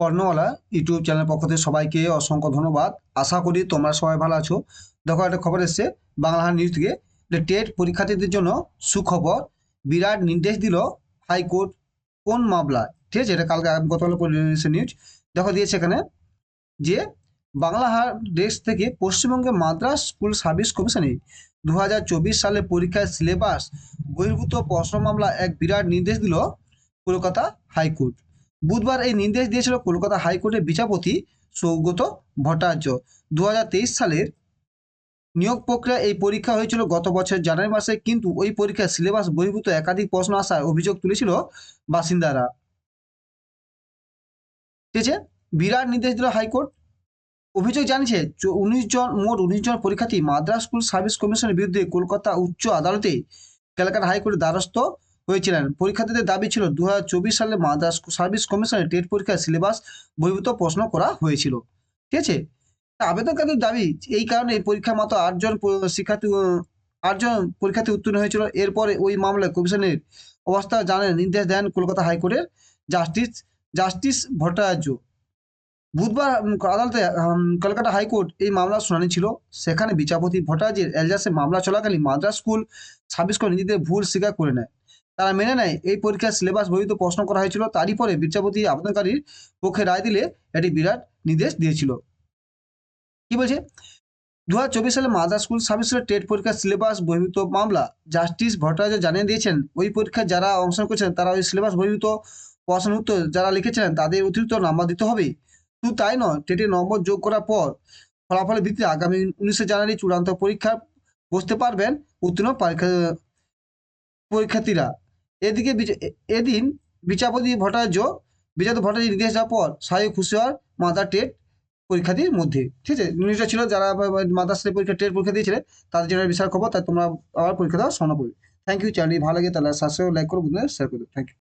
কর্ণওয়ালা YouTube channel পক্ষ থেকে সবাইকে অসংখ্য ধন্যবাদ। আশা করি তোমরা সবাই ভালো আছো। দেখো, একটা খবর এসছে। বাংলা নিউজ থেকে টেট পরীক্ষার্থীদের জন্য সুখবর, বিরাট নির্দেশ দিল হাইকোর্ট কোন মামলা। ঠিক আছে, এটা কালকে গতকাল পরিবেশন নিউজ। দেখো, দিয়েছে এখানে যে বাংলা হার দেশ থেকে পশ্চিমবঙ্গে মাদ্রাস স্কুল সার্ভিস কমিশনে দু হাজার চব্বিশ সালে পরীক্ষার সিলেবাস বহির্ভূত প্রশ্ন মামলা এক বিরাট নির্দেশ দিল কলকাতা হাইকোর্ট। বুধবার এই নির্দেশ দিয়েছিল কলকাতা হাইকোর্টের বিচারপতি সৌগত ভট্টাচার্য। দু সালের নিয়োগ প্রক্রিয়া এই পরীক্ষা হয়েছিল গত বছর জানুয়ারি মাসে, কিন্তু ওই পরীক্ষার সিলেবাস বহির্ভূত একাধিক প্রশ্ন আসায় অভিযোগ তুলেছিল বাসিন্দারা। ঠিক আছে? বিরাট নির্দেশ দিল হাইকোর্ট। অভিযোগ জানিয়েছে উনিশ জন, মোট উনিশ জন পরীক্ষার্থী মাদ্রাস স্কুল সার্ভিস কমিশনের বিরুদ্ধে কলকাতা উচ্চ আদালতে ক্যালকাটা হাইকোর্টের দ্বারস্থ হয়েছিলেন। পরীক্ষার্থীদের দাবি ছিল দু হাজার চব্বিশ সালে মাদ্রাস সার্ভিস কমিশনের টেট পরীক্ষার সিলেবাস বহির্ভূত প্রশ্ন করা হয়েছিল। ঠিক আছে? তা আবেদনকারীর দাবি, এই কারণে এই পরীক্ষার মতো আটজন শিক্ষার্থী আটজন পরীক্ষার্থী উত্তীর্ণ হয়েছিল। এরপরে ওই মামলায় কমিশনের অবস্থা জানেন নির্দেশ দেন কলকাতা হাইকোর্টের জাস্টিস জাস্টিস ভট্টাচার্য। বুধবার আদালতে কলকাতা হাইকোর্ট এই মামলার শুনানি ছিল। সেখানে বিচারপতি ভট্টাচার্যের এলজাসে মামলা চলাকালীন মাদ্রাস স্কুল সার্ভিস করে নিজেদের ভুল স্বীকার করে নেয়। তারা মেনে নেয়। এই পরীক্ষার সিলেবাস বহিত প্রশ্ন করা হয়েছিল। তারই পরে বিচারপতি আবেদনকারীর পক্ষে রায় দিলে এটি বিরাট নির্দেশ দিয়েছিল। কি বলছে? দু হাজার চব্বিশ সালে মাদ্রাস স্কুল সার্ভিসের টেট পরীক্ষার সিলেবাস বহির্ভূত মামলা। জাস্টিস ভট্টাচার্য জানিয়ে দিয়েছেন, ওই পরীক্ষায় যারা অংশগ্রহণ করেছেন তারা ওই সিলেবাস বহির্ভূত প্রশ্ন উত্তর যারা লিখেছিলেন তাদের অতিরিক্ত নাম্বার দিতে হবে। শুধু তাই নয়, টেটে নম্বর যোগ করার পর ফলাফলের ভিত্তিতে আগামী উনিশে জানুয়ারি চূড়ান্ত পরীক্ষা বসতে পারবেন উত্তীর্ণ পরীক্ষা পরীক্ষার্থীরা। এদিকে এদিন বিচারপতি ভট্টাচার্য বিচারপতি ভট্টাচার্য নির্দেশ দেওয়ার পর সাহেব খুশি হওয়ার মাদার টেট পরীক্ষার্থীর মধ্যে। ঠিক আছে? নিউজটা ছিল যারা মাদার স্টেট পরীক্ষা, টেট পরীক্ষা দিয়েছিলে, তাদের জন্য বিশাল খবর, তাই তোমরা আবার পরীক্ষা দেওয়ার শোনা পড়বে থ্যাংক ইউ চ্যানেল ভালো লাগে তাহলে সাবস্ক্রাইব লাইক করো শেয়ার করো থ্যাংক ইউ